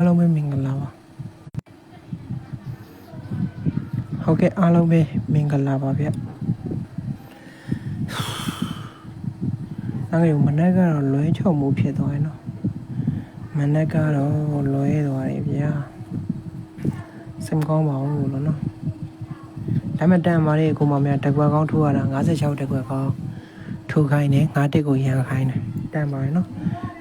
အားလုံးပဲမင်္ဂလာပါဟုတ်ကဲ့အားလုံးပဲမင်္ဂလာပါဗျအဲ့ဒီမနက်ကတော့လွဲချော်မှုဖြစ်သွားရင်တော့မနက်ကတော့လွဲသွားတယ်ဗျာစင်ကောင်းပါဘူးလို့နော်ဒါမှတန်ပါလေကိုမမြတ်တကွက်ကောင်းထိုးရတာ56တကွက်ကောင်းထိုးခိုင်းတယ်9တက်ကိုရန်ခိုင်းတယ်တန်ပါလေနော်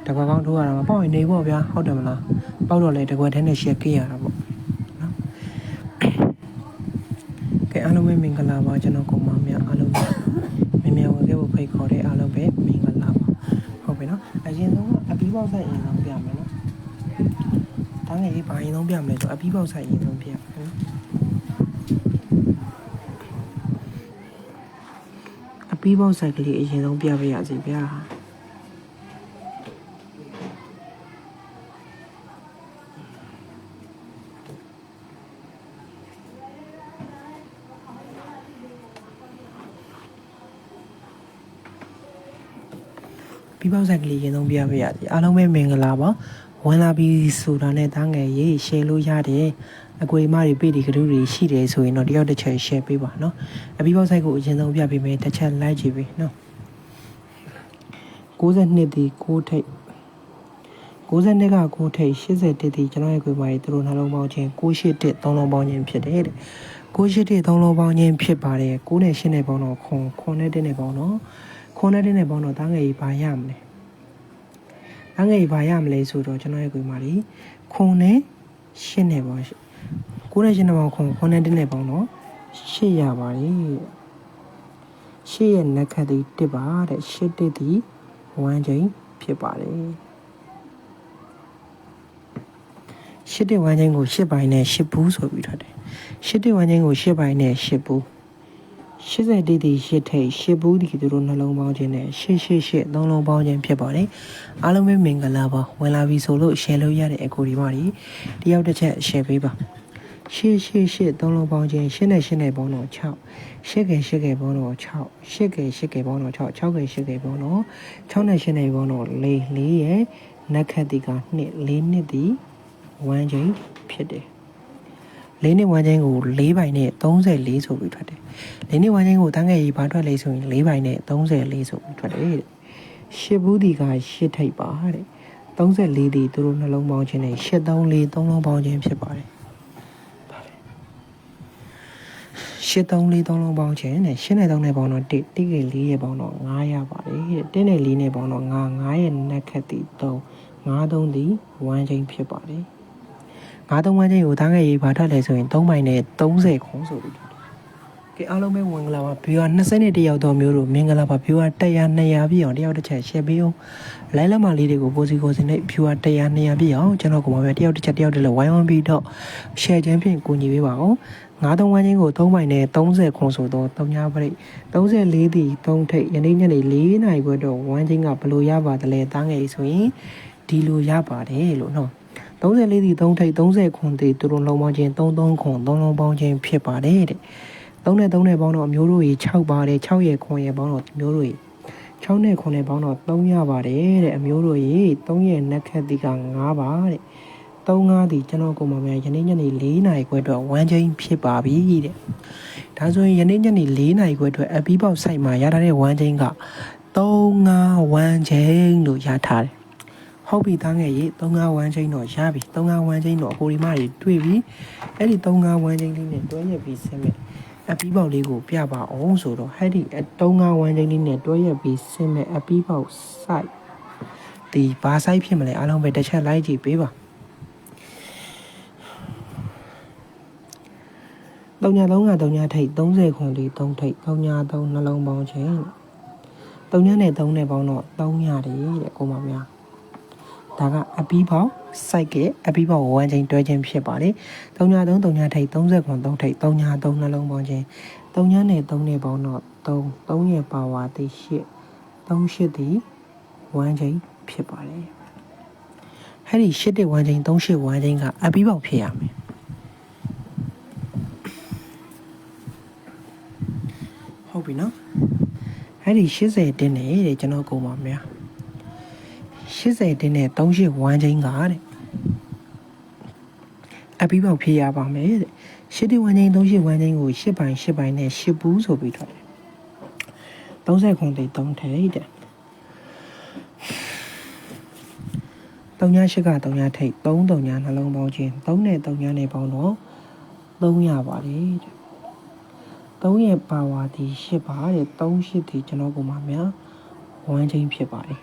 တကွက်ကောင်းထိုးရတာမပေါ့ရင်နေပေါ့ဗျာဟုတ်တယ်မလား ပေါက်တော့လေတကွက်ထဲနဲ့ရှက်ခဲ့ရတာပေါ့နော်ကဲအားလုံးပဲမင်္ဂလာပါကျွန်တော်ကိုမမြတ်အားလုံးပဲမင်မြဝခဲ့ဖို့ဖိတ်ခေါ်တဲ့အားလုံးပဲမင်္ဂလာပါဟုတ်ပြီနော်အရင်ဆုံးကအပီးပေါက်ဆိုင်ရင်တော့ပြမယ်နော်တန်းငယ်လေးဘာရင်ဆုံးပြမလဲဆိုအပီးပေါက်ဆိုင်ရင်ဆုံးပြမယ်နော်အပီးပေါက်ဆိုင်ကလေးအရင်ဆုံးပြပါရစီဗျာ ပြီးပေါက်ဆိုင်ကလေးရင်ဆုံးပြပေးရစီအားလုံးပဲမင်္ဂလာပါဝင်လာပြီးဆိုတာနဲ့တားငယ်ရေး share လို့ရတယ်အကွေမတွေပေဒီကတူတွေရှိတယ်ဆိုရင်တော့တယောက်တစ်ချက် share ပေးပါနော်အပြီးပေါက်ဆိုင်ကိုအရင်ဆုံးပြပေးမယ်တစ်ချက် like ကြည့်ပေးနော်62ဒီ6ထိပ်62က6ထိပ်80တိတိကျွန်တော်ရဲ့ကွေမတွေသူတို့နှလုံးပေါင်းခြင်း68တစ်3လုံးပေါင်းခြင်းဖြစ်တယ်တဲ့68တစ်3လုံးပေါင်းခြင်းဖြစ်ပါတယ်9နဲ့10နဲ့ပေါင်းတော့ခွန်ခွန်နဲ့1နဲ့ပေါင်းတော့ ခွန်နဲ့1နဲ့ပေါင်းတော့တားငယ်ကြီးဘာရမလဲအငယ်ဘာရမလဲဆိုတော့ကျွန်တော်ရဲ့ကိုမာလီခွန်နဲ့ရှင်းနေပါကိုနဲ့ရှင်းနေပါခွန်ခွန်နဲ့တင်းနေပေါင်းတော့ရှစ်ရပါတယ်ရှစ်ရဲ့နက်ခတ်ဒီတစ်ပါတဲ့ရှစ်တစ်ဒီဝမ်းချိန်ဖြစ်ပါတယ်ရှစ်တစ်ဝမ်းချိန်ကိုရှစ်ပိုင်းနဲ့ရှစ်ဘူးဆိုပြီးထားတယ်ရှစ်တစ်ဝမ်းချိန်ကိုရှစ်ပိုင်းနဲ့ရှစ်ဘူး 80တိတိရှစ်ထိတ်ရှစ်ဘူးဒီသူတို့နှလုံးပေါင်းခြင်းနဲ့ရှစ်ရှစ်ရှစ်သုံးလုံးပေါင်းခြင်းဖြစ်ပါတယ်အားလုံးပဲမင်္ဂလာပါဝင်လာပြီဆိုလို့ share လုပ်ရတဲ့အကိုဒီမကြီးတယောက်တစ်ချက် share ပေးပါရှစ်ရှစ်ရှစ်သုံးလုံးပေါင်းခြင်းရှစ်နဲ့ရှစ်နဲ့ပေါင်းတော့6ရှစ်ကယ်ရှစ်ကယ်ပေါင်းတော့6ရှစ်ကယ်ရှစ်ကယ်ပေါင်းတော့6 6ကယ်ရှစ်ကယ်ပေါင်းတော့6နဲ့ရှစ်နဲ့ပေါင်းတော့4 4ရဲ့နက်ခတ်တီက2 4နှစ်ဒီ1ချိန်ဖြစ်တယ် လေးနှစ်ဝမ်းချင်းကို၄ပိုင်နဲ့34ဆိုပြီးထွက်တယ်။လေးနှစ်ဝမ်းချင်းကိုတန်းငယ်ကြီးဘာထွက်လဲဆိုရင်၄ပိုင်နဲ့34ဆိုပြီးထွက်တယ်တဲ့။ရှစ်ဘူးဒီကရှစ်ထိပ်ပါတဲ့။34ဒီသူတို့နှလုံးပေါင်းခြင်းနဲ့834သုံးလုံးပေါင်းခြင်းဖြစ်ပါတယ်။ရှစ်သုံးလေးသုံးလုံးပေါင်းခြင်းနဲ့ရှင်းနဲ့သုံးနဲ့ပေါင်းတော့1တိကေ4ရဲ့ပေါင်းတော့9ရပါတယ်တဲ့။တင်းနဲ့4နဲ့ပေါင်းတော့9 9ရဲ့နက်ခတ်တီ3 9 3ဒီ1ချင်းဖြစ်ပါတယ်။ ငါးသုံးဝန်းချင်းကိုသားငယ်ရေးဘာထွက်လဲဆိုရင်3မိုင်နဲ့30ခုံးဆိုပြီးထွက်တယ်။ကဲအားလုံးပဲဝင်လာပါဘီဝါ20တယောက်တော့မျိုးတို့မင်္ဂလာပါဘီဝါ100 200ပြည့်အောင်တယောက်တစ်ချက် share ပေးအောင်လိုင်းလက်မလေးတွေကိုပိုစီကိုစင်နဲ့ဘီဝါ100 200ပြည့်အောင်ကျွန်တော်ကမှပဲတယောက်တစ်ချက်တယောက်တည်းလို့ဝိုင်းဝန်းပြီးတော့ share ခြင်းဖြင့်ကူညီပေးပါအောင်ငါးသုံးဝန်းချင်းကို3မိုင်နဲ့30ခုံးဆိုတော့3ညပရိတ်34တီ3ထိပ်ယနေ့ညနေ4နာရီခွဲတော့ဝန်းချင်းကဘယ်လိုရပါသလဲသားငယ်ဆိုရင်ဒီလိုရပါတယ်လို့နော် 34ဒီ3ထိပ်30ခွန်သေးသူတို့လုံးပေါင်းခြင်း33ခွန်3လုံးပေါင်းခြင်းဖြစ်ပါတယ်တဲ့3နဲ့3နဲ့ပေါင်းတော့အမျိုးတို့ကြီး6ပါတယ်6ရဲ့ခွန်ရဲ့ပေါင်းတော့အမျိုးတို့ကြီး6နဲ့ခွန်နဲ့ပေါင်းတော့3ရပါတယ်တဲ့အမျိုးတို့ကြီး3ရဲ့နက်ခတ်ဒီက9ပါတဲ့3 5ဒီကျွန်တော်ကိုမမြန်ယနေ့ညနေ4နာရီခွဲအတွက်ဝမ်းချင်းဖြစ်ပါပြီတဲ့ဒါဆိုရင်ယနေ့ညနေ4နာရီခွဲအတွက်အပီးပေါက်ဆိုင်မှာရထားတဲ့ဝမ်းချင်းက3 5ဝမ်းချင်းလို့ရထားတယ် ဟုတ်ပြီသားငယ်ရေ35ဝမ်းချင်းတော့ရပြီ35ဝမ်းချင်းတော့ဟိုဒီမတွေတွေ့ပြီအဲ့ဒီ35ဝမ်းချင်းလေးနဲ့တွဲရက်ပြီးဆင်းမယ်အပီးပေါက်လေးကိုပြပါအောင်ဆိုတော့ဟဲ့ဒီ35ဝမ်းချင်းလေးနဲ့တွဲရက်ပြီးဆင်းမယ်အပီးပေါက် site ဒီဘာ site ဖြစ်မလဲအားလုံးပဲတစ်ချက်လိုက်ကြည့်ပေးပါတုံညာ3ကတုံညာထိတ်30ခွန်လေး3ထိတ်တုံညာ3နှလုံးပေါင်းချင်းတုံညာနဲ့3နဲ့ပေါင်းတော့3ရတယ်တဲ့ကိုမများ ဒါကအပီးပေါက်စိုက်ကအပီးပေါက်ဝမ်းချင်းတွဲချင်းဖြစ်ပါတယ်။3ည3 3ညထိပ်30ခွန်3ထိပ်3ည3နှလုံးပေါင်းချင်း3ညနဲ့3နဲ့ပေါင်းတော့3 3ရဲ့ပါဝါတိ8 3 8ဒီဝမ်းချင်းဖြစ်ပါတယ်။အဲ့ဒီ8တဲ့ဝမ်းချင်း3 8ဝမ်းချင်းကအပီးပေါက်ဖြစ်ရမယ်။ဟုတ်ပြီနော်။အဲ့ဒီ80တင်းနေတဲ့ကျွန်တော်ကိုပါများ။ 80တင်းနဲ့38ဝမ်းချင်းကတဲ့အပြီးပေါက်ဖြစ်ရပါမယ်တဲ့ရှစ်တိဝမ်းချင်း38ဝမ်းချင်းကို8ပိုင်း8ပိုင်းနဲ့10ဘူးဆိုပြီးထွက်တယ်30ခွန်တိတ်3ထိတ်တဲ့38က3ထိတ်3 3နှလုံးပေါင်းချင်း3နဲ့3နဲ့ပေါင်းတော့300ပါတယ်တဲ့3ရဲ့ပါဝါဒီ8ပါတဲ့3 8ဒီကျွန်တော်ကမှများ ဝမ်းချင်းဖြစ်ပါတယ်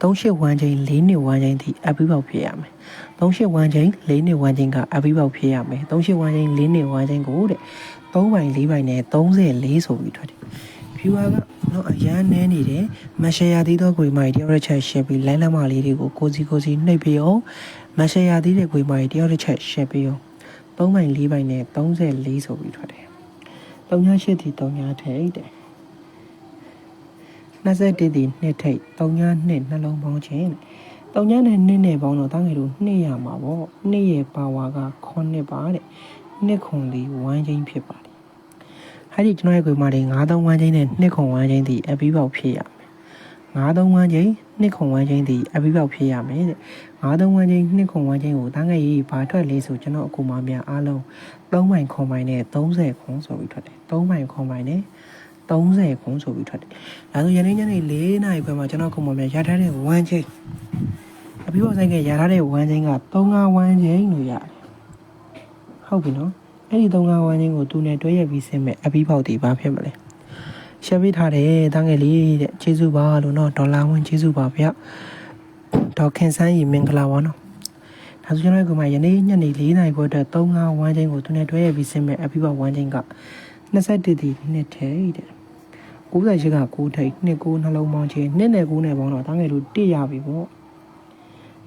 38ဝမ်းချင်း4နှစ်ဝမ်းချင်းဒီအပြီးပေါက်ဖြစ်ရမယ်38ဝမ်းချင်း4နှစ်ဝမ်းချင်းကအပြီးပေါက်ဖြစ်ရမယ်38ဝမ်းချင်း4နှစ်ဝမ်းချင်းကိုတဲ့3ပိုင်း4ပိုင်းနဲ့34ဆိုပြီးထွက်တယ် viewer ကတော့အရန်နဲနေတယ်မရှယ်ယာသေးသောကိုမိုင်တယောက်တစ်ချက်ရှယ်ပြီးလိုင်းလမ်းမလေးတွေကိုကိုစီကိုစီနှိပ်ပြီးအောင်မရှယ်ယာသေးတဲ့ကိုမိုင်တယောက်တစ်ချက်ရှယ်ပြီးအောင်3ပိုင်း4ပိုင်းနဲ့34ဆိုပြီးထွက်တယ်38တီ3ထိတ် တယ်21တီ2ထိတ်32နှလုံးပေါင်းခြင်းတဲ့3နဲ့2နဲ့ပေါင်းတော့တန်းငယ်တို့2ရမှာပေါ့2ရဲ့ပါဝါက9ပါတဲ့2ခွန်လေး1ချင်းဖြစ်ပါတယ်အဲ့ဒီကျွန်တော်ရဲ့ကိုယ်မတွေ93ဝမ်းချင်းနဲ့2ခွန်ဝမ်းချင်းဒီအပြီးပေါက်ဖြစ်ရမယ်93ဝမ်းချင်း2ခွန်ဝမ်းချင်းဒီအပြီးပေါက်ဖြစ်ရမယ်တဲ့93ဝမ်းချင်း2ခွန်ဝမ်းချင်းကိုတန်းငယ်ရေးဘာထွက်လေးဆိုကျွန်တော်အကူမများအားလုံး3မိုင်ခွန်မိုင်နဲ့30ခွန်ဆိုပြီးထွက်တယ်3မိုင်ခွန်မိုင်နဲ့30 ခွန်ဆိုပြီးထွက်တယ်ဒါဆိုယနေ့ညနေ4နာရီခွဲမှာကျွန်တော်အကူမများရထားတဲ့ဝမ်းချင်းအပြီးပေါက်ဆိုင်ကရထားတဲ့ဝမ်းချင်းက35ဝမ်းချင်းလို့ရတယ်ဟုတ်ပြီနော်အဲ့ဒီသုံးကားဝမ်းချင်းကိုသူနဲ့တွဲရက်ပြီးဆင်းမဲ့အပြီးပေါက်တီဘာဖြစ်မလဲရှယ်ပေးထားတယ်တန်းငယ်လေးတဲ့ကျေးဇူးပါလို့နော်ဒေါ်လာဝင်ကျေးဇူးပါဗျဒေါ်ခင်ဆန်းရီမင်္ဂလာပါနော်ဒါဆိုကျွန်တော်ကမှယနေ့ညနေ၄နာရီခွဲအတွက်သုံးကားဝမ်းချင်းကိုသူနဲ့တွဲရက်ပြီးဆင်းမဲ့အပြီးပေါက်ဝမ်းချင်းက21တီနှစ်ထဲတဲ့ 98က9ထိပ်2 9နှလုံးပေါင်းချင်း2နဲ့9နဲ့ပေါင်းတော့တန်းငယ်လို့1ရပြီပေါ့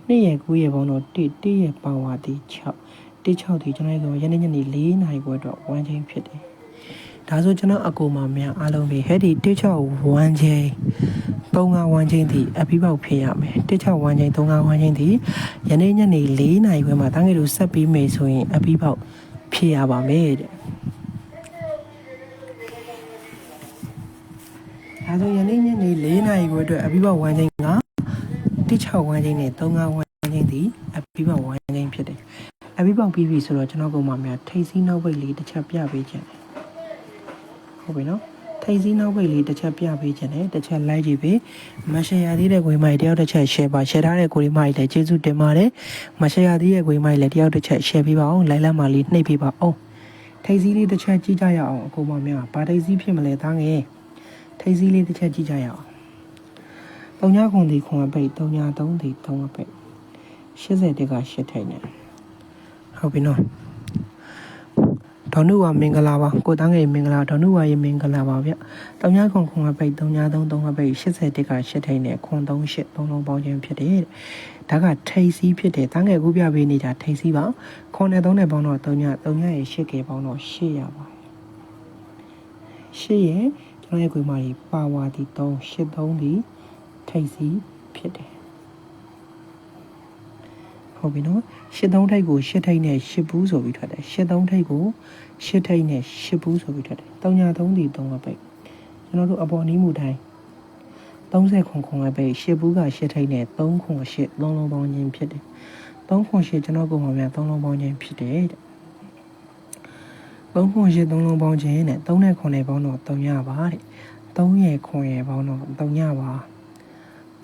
2ရဲ့9ရဲ့ပေါင်းတော့1 1ရဲ့ပါဝါတီ6တိ6ဒီကျွန်တော်တို့ရနေ့ညနေ4နာရီခွဲတော့1ချင်းဖြစ်တယ်။ဒါဆိုကျွန်တော်အကူမများအားလုံးပဲဟဲ့ဒီတိ6 1ချင်း3က1ချင်းဒီအပြီးပေါက်ဖြစ်ရမယ်။တိ6 1ချင်း3က1ချင်းဒီရနေ့ညနေ4နာရီခွဲမှာတန်းငယ်တို့ဆက်ပြီးမယ်ဆိုရင်အပြီးပေါက်ဖြစ်ရပါမယ်တဲ့။ ဒါဆိုရနေ့ညနေ4နာရီခွဲအတွက်အပြီးပေါက်1ချင်းကတိ6 1ချင်းနဲ့3က1ချင်းဒီအပြီးပေါက်1ချင်းဖြစ်တယ်။အပြီးပေါက်ပြီးပြီဆိုတော့ကျွန်တော်ကမှများထိတ်စီးနောက်ပိတ်လေးတစ်ချက်ပြပေးခြင်းတယ်ဟုတ်ပြီနော်ထိတ်စီးနောက်ပိတ်လေးတစ်ချက်ပြပေးခြင်းတယ်တစ်ချက်လိုက်ကြည့်ပြီမရှယ်ရသေးတဲ့ကိုမိုင်တယောက်တစ်ချက် share ပါ share ထားတဲ့ကိုမိုင်လည်းကျေးဇူးတင်ပါတယ်မရှယ်ရသေးတဲ့ကိုမိုင်လည်းတယောက်တစ်ချက် share ပေးပါအောင်လိုက်လမ်းမလေးနှိပ်ပေးပါအောင်ထိတ်စီးလေးတစ်ချက်ကြည့်ကြရအောင်အကူမများဘာထိတ်စီးဖြစ်မလဲသားငယ် ထိတ်စီးလေးတစ်ချက်ကြည့်ကြရအောင်တုံညာခွန်ဒီခွန်အပိတ်တုံညာ3ဒီ3အပိတ်80တက်က8ထိတ်နေဟုတ်ပြီနော်ဒေါနုဝမင်္ဂလာပါကိုတန်းငယ်မင်္ဂလာဒေါနုဝရေမင်္ဂလာပါဗျတောင်ညာခွန်ခွန်ကပိတ်3ညာ3 3ကပိတ်80တက်က8ထိန်နဲ့ခွန်3 8 3လုံးပေါင်းခြင်းဖြစ်တယ်တဲ့ဒါကထိတ်စီးဖြစ်တယ်တန်းငယ်ခုပြပေးနေတာထိတ်စီးပါခွန်နဲ့3နဲ့ပေါင်းတော့3ညာ3ညာရေ8ကေပေါင်းတော့8ရပါ8ရဲ့ ကျွန်တော်ရဲ့ခွေမာကြီးပါဝါဒီ3 8 3ဒီထိတ်စီးဖြစ်တယ်ဟုတ်ပြီနော်ရှစ်သုံးထိပ်ကိုရှစ်ထိပ်နဲ့ရှစ်ဘူးဆိုပြီးထွက်တယ်ရှစ်သုံးထိပ်ကိုရှစ်ထိပ်နဲ့ရှစ်ဘူးဆိုပြီးထွက်တယ်တောင်ညာသုံးဒီသုံးကပိတ်ကျွန်တော်တို့အပေါ်နီးမှုတိုင်း30ခွန်ခွန်ကပိတ်ရှစ်ဘူးကရှစ်ထိပ်နဲ့3ခွန်ရှစ်လုံးလုံးပေါင်းခြင်းဖြစ်တယ်3ခွန်ရှစ်ကျွန်တော်ကမှများ3လုံးပေါင်းခြင်းဖြစ်တယ်တဲ့ 3ခွန်ရှစ်3လုံးပေါင်းခြင်းနဲ့3နဲ့ခွန်နဲ့ပေါင်းတော့3ရပါတဲ့3ရဲ့ခွန်ရဲ့ပေါင်းတော့3ရပါ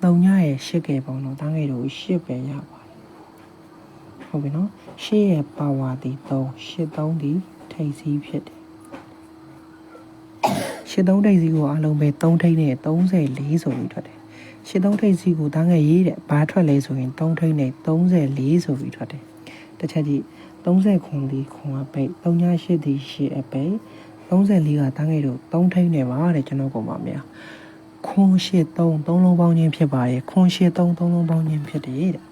3ညရဲ့ရှစ်ကယ်ပေါင်းတော့တန်းငယ်တို့ရှစ်ပဲရပါဟုတ်ပြီနော်ရှေ့ရဲ့ပါဝါဒီ3ရှစ်3ဒီထိပ်စီးဖြစ်တယ်ရှစ်3ထိပ်စီးကိုအလုံးပဲ3ထိပ်နဲ့34ဆိုပြီးထွက်တယ်ရှစ်3ထိပ်စီးကိုတန်းငယ်ရေးတဲ့ဘာထွက်လဲဆိုရင်3ထိပ်နဲ့34ဆိုပြီးထွက်တယ်တစ်ချက်ကြည့် 30ခွန်ဒီခွန်အပိတ်38ဒီရှစ်အပိတ်34ကတန်းငယ်တို့3ထိပ်နဲ့ပါတဲ့ကျွန်တော်ကပါများခွန်ရှစ်3 3လုံးပေါင်းခြင်းဖြစ်ပါရဲ့ခွန်ရှစ်3 3လုံးပေါင်းခြင်းဖြစ်တယ်တဲ့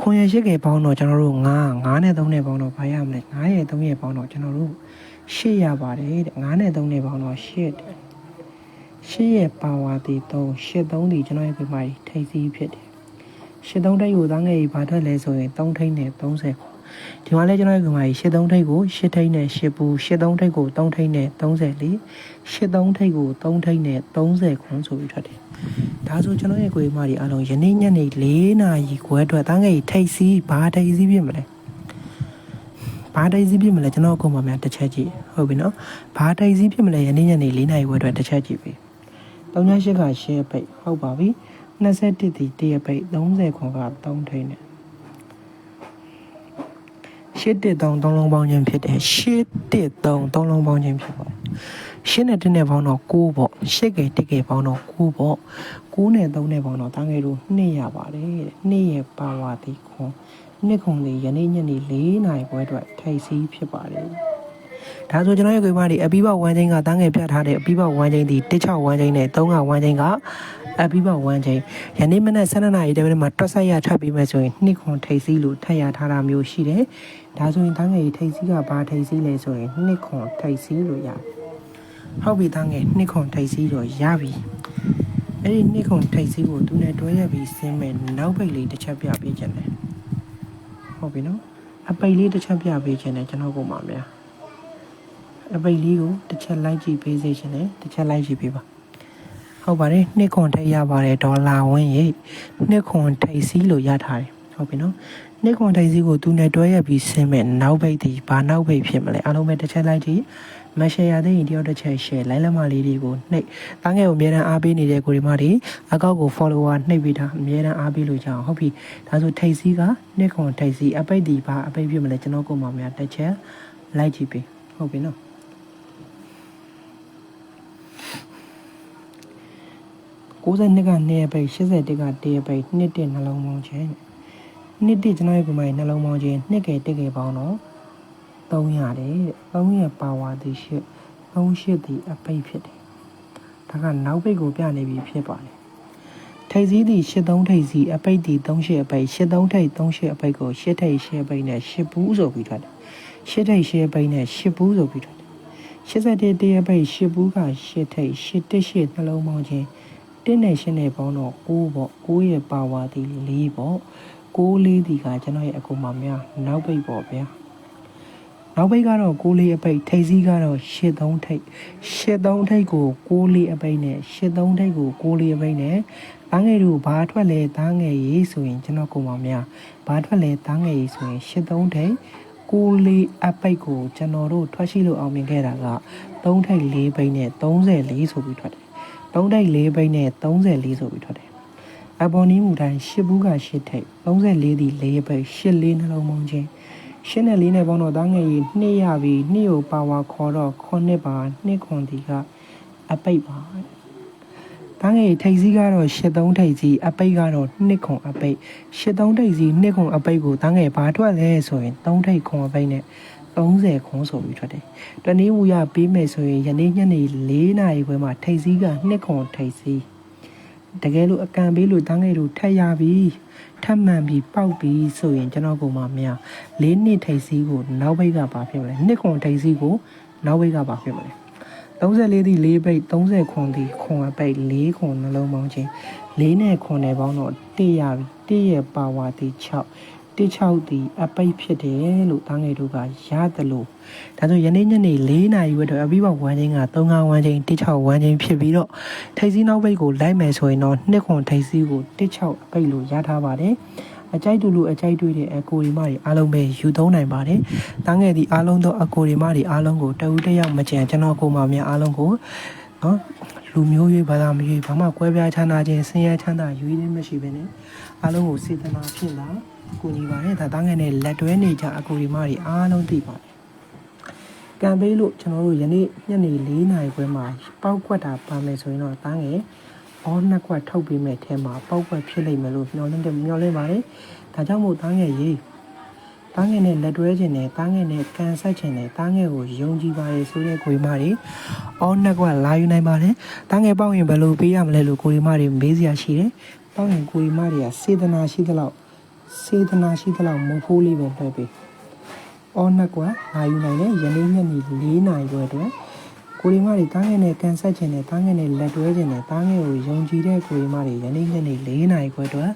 ခွန်ရရှိကေပေါင်းတော့ကျွန်တော်တို့9 9နဲ့3နဲ့ပေါင်းတော့ဘာရမလဲ9ရဲ့3ရဲ့ပေါင်းတော့ကျွန်တော်တို့8ရပါတယ်တဲ့9နဲ့3နဲ့ပေါင်းတော့8တဲ့8ရဲ့ပါဝါတီ3 8 3ဒီကျွန်တော်ရဲ့ပြမိုင်းထိပ်စီးဖြစ်တယ်8 3ထိပ်ကိုသားငယ်ကြီးဘာထွက်လဲဆိုရင်3ထိပ်နဲ့30ခွန် ဒီမှာလဲကျွန်တော်ရဲ့ပြမိုင်း8 3ထိပ်ကို8ထိပ်နဲ့8ပူ8 3ထိပ်ကို3ထိပ်နဲ့34 8 3ထိပ်ကို3ထိပ်နဲ့30ခွန်ဆိုပြီးထွက်တယ်ဒါဆိုကျွန်တော်ရဲ့ကိုယ်မကြီးအားလုံးယနေ့ညနေ၄နာရီခွဲအတွက်တန်းငယ်ထိတ်စီးဘာထိတ်စီးပြစ်မလဲဘာတိုက်စီးဖြစ်မလဲကျွန်တော်အခုမှများတစ်ချက်ကြည့်ဟုတ်ပြီနော်ဘာတိုက်စီးဖြစ်မလဲယနေ့ညနေ၄နာရီခွဲအတွက်တစ်ချက်ကြည့်ပြီ38ကရှယ်ပိတ်ဟုတ်ပါပြီ21တီတရပိတ်30ခွန်က3ထိန်းနဲ့ ရှစ်တစ်တုံးသုံးလုံးပေါင်းခြင်းဖြစ်တယ်ရှစ်တစ်တုံးသုံးလုံးပေါင်းခြင်းဖြစ်ပါတယ်ရှစ်နဲ့တစ်နဲ့ပေါင်းတော့6ပေါ့ရှစ်ကတစ်ကပေါင်းတော့9ပေါ့9နဲ့3နဲ့ပေါင်းတော့တန်းငယ်တို့2ရပါတယ်တဲ့2ရဲ့ပါဝါတီခွန်နှစ်ခွန်လေးယနေ့ညနေ4နာရီခွဲအတွက်ထိုက်စီးဖြစ်ပါတယ်ဒါဆိုကျွန်တော်ရဲ့ကွေးမတွေအပီးပေါဝမ်းချင်းကတန်းငယ်ပြထားတဲ့အပီးပေါဝမ်းချင်းဒီ16ဝမ်းချင်းနဲ့3ကဝမ်းချင်းက အပီးပေါဝမ်းချင်းယနေ့မနက်7နာရီတည်းမှာတွက်ဆက်ရထပ်ပြီးမှဆိုရင်နှစ်ခွန်ထိတ်စီးလို့ထပ်ရထားတာမျိုးရှိတယ်ဒါဆိုရင်တန်းငယ်ထိတ်စီးကဘာထိတ်စီးလဲဆိုရင်နှစ်ခွန်ထိတ်စီးလို့ရတယ်ဟုတ်ပြီတန်းငယ်နှစ်ခွန်ထိတ်စီးတော့ရပြီအဲ့ဒီနှစ်ခွန်ထိတ်စီးကိုသူနဲ့တွဲရပြီးဆင်းမဲ့နောက်ပိတ်လေးတစ်ချက်ပြပေးခြင်းတယ်ဟုတ်ပြီနော်အပိတ်လေးတစ်ချက်ပြပေးခြင်းတယ်ကျွန်တော်ပုံပါဗျာအပိတ်လေးကိုတစ်ချက်လိုက်ကြည့်ပေးစေခြင်းတယ်တစ်ချက်လိုက်ကြည့်ပေးပါ ဟုတ်ပါတယ်နှစ်ခွန်ထိတ်ရပါတယ်ဒေါ်လာဝင်းရိတ်နှစ်ခွန်ထိတ်စီးလို့ရထားတယ်ဟုတ်ပြီနော်နှစ်ခွန်ထိတ်စီးကိုသူနဲ့တွဲရပြီးဆင်းမဲ့နောက်ပိတ်ဒီဘာနောက်ပိတ်ဖြစ်မလဲအားလုံးပဲတစ်ချက်လိုက်ကြည့်မရှယ်ရသေးရင်တယောက်တစ်ချက် share လိုင်းလက်မလေးတွေကိုနှိပ်တန်းငယ်ကိုအများတန်းအားပေးနေတဲ့ကိုရီမတွေအကောက်ကို follower နှိပ်ပေးတာအများတန်းအားပေးလို့ကြအောင်ဟုတ်ပြီဒါဆိုထိတ်စီးကနှစ်ခွန်ထိတ်စီးအပိတ်ဒီပါအပိတ်ဖြစ်မလဲကျွန်တော်ကိုမှများတစ်ချက်လိုက်ကြည့်ပေးဟုတ်ပြီနော် 92ကနေပိတ်81ကတေပိတ်နှစ်တစ်နှလုံးပေါင်းခြင်းနှစ်တစ်ကျွန်တော်ရဲ့ကိုမိုင်နှလုံးပေါင်းခြင်းနှစ်ကဲတစ်ကဲပေါင်းတော့300တဲ့3ရဲ့ပါဝါသည်ရှစ်38သည်အပိတ်ဖြစ်တယ်ဒါကနောက်ပိတ်ကိုပြနေပြီဖြစ်ပါတယ်ထိပ်စည်းသည်83ထိပ်စည်းအပိတ်သည်38အပိတ်83ထိပ်38အပိတ်ကို8ထိပ်8အပိတ်နဲ့10ဘူးဆိုပြီးထွက်တယ်8ထိပ်10အပိတ်နဲ့10ဘူးဆိုပြီးထွက်တယ်81တရပိတ်10ဘူးက8ထိပ်8တစ်8နှလုံးပေါင်းခြင်း 1နဲ့8နဲ့ပေါင်းတော့9ပေါ့9ရဲ့ပါဝါသည်4ပေါ့6လေးဒီကကျွန်တော်ရဲ့အကူမများနောက်ပိတ်ပေါ့ဗျာနောက်ပိတ်ကတော့6လေးအပိတ်ထိပ်စည်းကတော့83ထိပ်83ထိပ်ကို6လေးအပိတ်နဲ့83ထိပ်ကို6လေးအပိတ်နဲ့သားငယ်တို့ဘာထွက်လဲသားငယ်ရေးဆိုရင်ကျွန်တော်ကိုမများဘာထွက်လဲသားငယ်ရေးဆိုရင်83ထိပ်6လေးအပိတ်ကိုကျွန်တော်တို့ထွက်ရှိလို့အောင်မြင်ခဲ့တာက3ထိပ်4ပိတ်နဲ့34ဆိုပြီးထွက်တယ် 3ထိပ်4ပိတ်နဲ့34ဆိုပြီးထွက်တယ်အပေါ်နီးမူတိုင်း10ဘူးက10ထိပ်34ဒီ4ပိတ်10လေးနှလုံးမုံချင်းရှင်းနဲ့လေးနဲ့ပေါင်းတော့သားငယ်ကြီးနှစ်ရပြီနှစ်ကိုပါဝါခေါ်တော့ခုနှစ်ပါနှစ်ခွန်ဒီကအပိတ်ပါသားငယ်ထိတ်စည်းကတော့83ထိတ်စည်းအပိတ်ကတော့နှစ်ခွန်အပိတ်83ထိတ်စည်းနှစ်ခွန်အပိတ်ကိုသားငယ်ဘာထွက်လဲဆိုရင်3ထိတ်ခွန်အပိတ်နဲ့ 30ခွန်ဆိုပြီးထွက်တယ်။တနည်းဝူရပေးမယ်ဆိုရင်ယနေ့ညနေ4နာရီခွဲမှာထိတ်စည်းကနှစ်ခွန်ထိတ်စည်းတကယ်လို့အကံပေးလို့သားငယ်တို့ထက်ရပြီထပ်မှန်ပြီးပေါက်ပြီးဆိုရင်ကျွန်တော်ကမှမရလေးနှစ်ထိပ်စီးကိုနောက်ဘိတ်ကပါဖြစ်မလဲနှစ်ခွန်ထိပ်စီးကိုနောက်ဘိတ်ကပါဖြစ်မလဲ34ဒီ4ဘိတ်30ခွန်ဒီခွန်အပိတ်4ခွန်နှလုံးပေါင်းခြင်း4နဲ့ခွန်နဲ့ပေါင်းတော့1ရပြီ1ရဲ့ပါဝါဒီ6 16ဒီအပိတ်ဖြစ်တယ်လို့သားငယ်တို့ကရတယ်လို့ဒါဆိုယနေ့ညနေ4နာရီဝက်တော့အပြီးပေါက်ဝမ်းချင်းက35ဝမ်းချင်း16ဝမ်းချင်းဖြစ်ပြီးတော့ထိပ်စီးနောက်ပိတ်ကိုလိုက်မယ်ဆိုရင်တော့နှစ်ခွန်ထိပ်စီးကို16အပိတ်လို့ရထားပါတယ်အကြိုက်တူလူအကြိုက်တွေ့တဲ့အကိုရီမတွေအားလုံးပဲယူသုံးနိုင်ပါတယ်။တန်းငယ်ဒီအားလုံးသောအကိုရီမတွေအားလုံးကိုတဦးတယောက်မကြံကျွန်တော်ကိုမများအားလုံးကိုနော်လူမျိုးရေးဘာသာမရွေးဘာမှကွဲပြားချမ်းသာခြင်းဆင်းရဲချမ်းသာယူရင်းမရှိဘဲနဲ့အားလုံးကိုစေတနာဖြစ်လာ ကိုညီပါတယ်ဒါတန်းငယ်နဲ့လက်တွဲနေကြအကိုရီမတွေအားလုံးသိပါတယ်။ကံပေးလို့ကျွန်တော်တို့ယနေ့ညနေ၄နာရီခွဲမှာပေါက်ကွက်တာပါမယ်ဆိုရင်တော့တန်းငယ်အော်နှစ်ခွက်ထုတ်ပေးမဲ့အဲမှာပေါက်ကွက်ဖြစ်လိမ့်မယ်လို့မျှော်လင့်တယ်မျှော်လင့်ပါတယ်။ဒါကြောင့်မို့သားငယ်ရေးသားငယ်နဲ့လက်တွဲခြင်းနဲ့သားငယ်နဲ့ကန်ဆက်ခြင်းနဲ့သားငယ်ကိုယုံကြည်ပါရဲ့ဆိုတဲ့ကိုရီမတွေအော်နှစ်ခွက်လာယူနိုင်ပါတယ်။သားငယ်ပေါက်ရင်ဘယ်လိုပေးရမလဲလို့ကိုရီမတွေမေးစရာရှိတယ်။ပေါက်ရင်ကိုရီမတွေကစေတနာရှိသလောက် စေတနာရှိသလောက်မဖိုးလေးပဲလွှဲပေး။အော်နှစ်ခွက်လာယူနိုင်တဲ့ယနေ့ညနေ၄နာရီခွဲအတွက်ကိုရီမတွေတားငယ်နဲ့ကန်ဆက်ခြင်းနဲ့တားငယ်နဲ့လက်တွဲခြင်းနဲ့တားငယ်ကိုယုံကြည်တဲ့ကိုရီမတွေယနေ့ညနေ၄နာရီခွဲအတွက်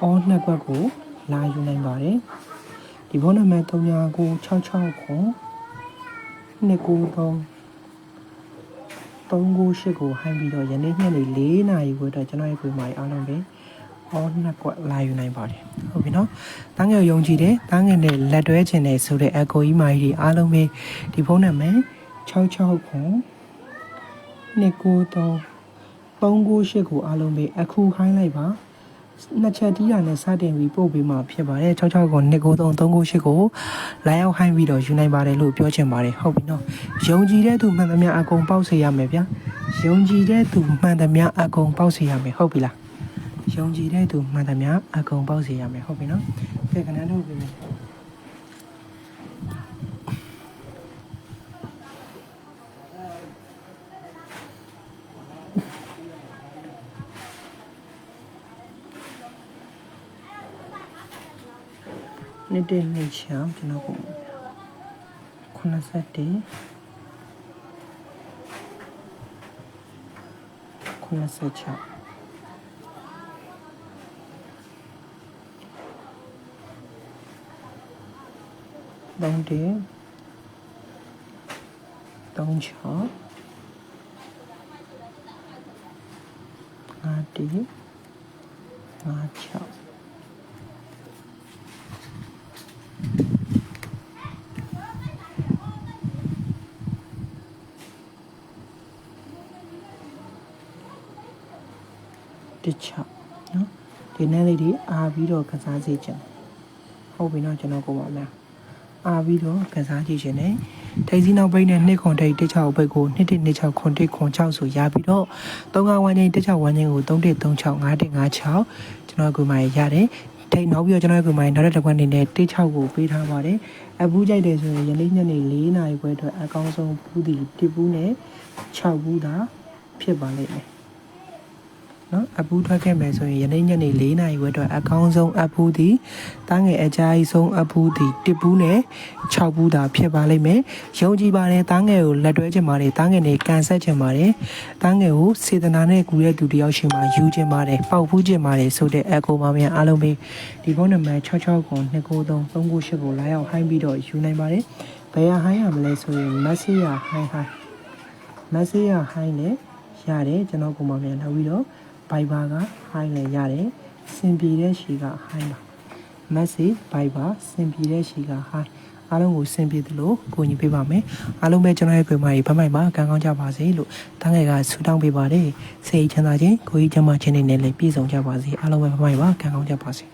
အော်နှစ်ခွက်ကိုလာယူနိုင်ပါတယ်ဒီဖုန်းနံပါတ်3966ကို293 398ကိုဟိုင်းပြီးတော့ယနေ့ညနေ4နာရီခွဲအတွက်ကျွန်တော်ရဲ့ကိုရီမတွေအားလုံးပဲ all နှစ်ကွက်လာယူနိုင်ပါတယ်ဟုတ်ပြီနော်တန်းငယ်ကိုယုံကြည်တယ်တန်းငယ်နဲ့လက်တွဲခြင်းနဲ့ဆိုတဲ့အကိုကြီးမာကြီးတွေအားလုံးပဲဒီဖုန်းနံပါတ်66ခွန်293 398ကိုအားလုံးပဲအခုခိုင်းလိုက်ပါနှစ်ချက်တီးရနဲ့စတင်ပြီးပို့ပေးမှာဖြစ်ပါတယ်66ကို293 398ကိုလာရောက်ဟိုင်းပြီးတော့ယူနိုင်ပါတယ်လို့ပြောချင်ပါတယ်ဟုတ်ပြီနော်ယုံကြည်တဲ့သူမှန်သမျှအကုန်ပေါက်စေရမယ်ဗျာယုံကြည်တဲ့သူမှန်သမျှအကုန်ပေါက်စေရမယ်ဟုတ်ပြီလား ယုံကြည်တဲ့သူမှန်သမျှအကုန်ပေါက်စေရမယ်ဟုတ်ပြီနော်ကဲခဏတော့ပြီမယ်နေ့တည်းနေ့ချောင်းကျွန်တော်ကို87 86 သုံးတေသုံးချောငါတေငါချောတစ်ချက်နော်ဒီနေ့လေးဒီအားပြီးတော့ကစားစေချင်ဟုတ်ပြီနော်ကျွန်တော်ကိုပါမယ် အားပြီးတော့ကစားကြည့်ခြင်းနဲ့ထိစီနောက်ပိတ်နဲ့နှစ်ခွန်ထိတ်တစ်ချောက်ပိတ်ကိုနှစ်တစ်နှစ်ချောက်ခွန်တစ်ခွန်6ဆိုရပြီးတော့သုံးကဝိုင်းချင်းတစ်ချောက်ဝိုင်းချင်းကို3တစ်3 6 5တစ်5 6ကျွန်တော်ကိုမှရတယ်ထိတ်နောက်ပြီးတော့ကျွန်တော်ကိုမှနောက်တစ်ကွက်အနေနဲ့တစ်6ကိုပေးထားပါတယ်အဘူးကြိုက်တယ်ဆိုရင်ရလေးညနေ4နာရီခွဲအတွက်အကောင်းဆုံးဘူးဒီတစ်ဘူးနဲ့6ဘူးသာဖြစ်ပါလိမ့်မယ် နော်အပူထွက်ခဲ့မယ်ဆိုရင်ယနေ့ညနေ၄နာရီဝက်အတွက်အကောင်းဆုံးအပူသည်တားငယ်အကြိုက်ဆုံးအပူသည်တစ်ဘူးနဲ့6ဘူးသာဖြစ်ပါလိမ့်မယ်။ယုံကြည်ပါတယ်တားငယ်ကိုလက်တွဲချင်ပါတယ်တားငယ်နဲ့ကန်ဆက်ချင်ပါတယ်တားငယ်ကိုစေတနာနဲ့ကူတဲ့သူတယောက်ရှိမှယူချင်ပါတယ်ပေါက်ဖူးချင်ပါတယ်ဆိုတဲ့အကူမများအားလုံးပဲဒီဖုန်းနံပါတ်66ကို293 398ကိုလာရောက်ဟိုင်းပြီးတော့ယူနိုင်ပါတယ်။ဘယ်ရဟိုင်းရမလဲဆိုရင်မက်ဆေ့ရဟိုင်းဟိုင်းမက်ဆေ့ရဟိုင်းနဲ့ရတယ်ကျွန်တော်ကိုမမြန်နောက်ပြီးတော့ Viber ကဟိုင်းလည်းရတယ်စင်ပြေတဲ့ရှီကဟိုင်းပါမက်ဆေ့ Viber စင်ပြေတဲ့ရှီကဟိုင်းအားလုံးကိုစင်ပြေသလိုကိုညီပေးပါမယ်အားလုံးပဲကျွန်တော်ရဲ့ကွယ်မကြီးဖမ်းမိုက်ပါကံကောင်းကြပါစေလို့တန်းငယ်ကဆုတောင်းပေးပါတယ်စိတ်ချမ်းသာခြင်းကိုကြီးချမ်းသာခြင်းတွေနဲ့လည်းပြည့်စုံကြပါစေအားလုံးပဲဖမ်းမိုက်ပါကံကောင်းကြပါစေ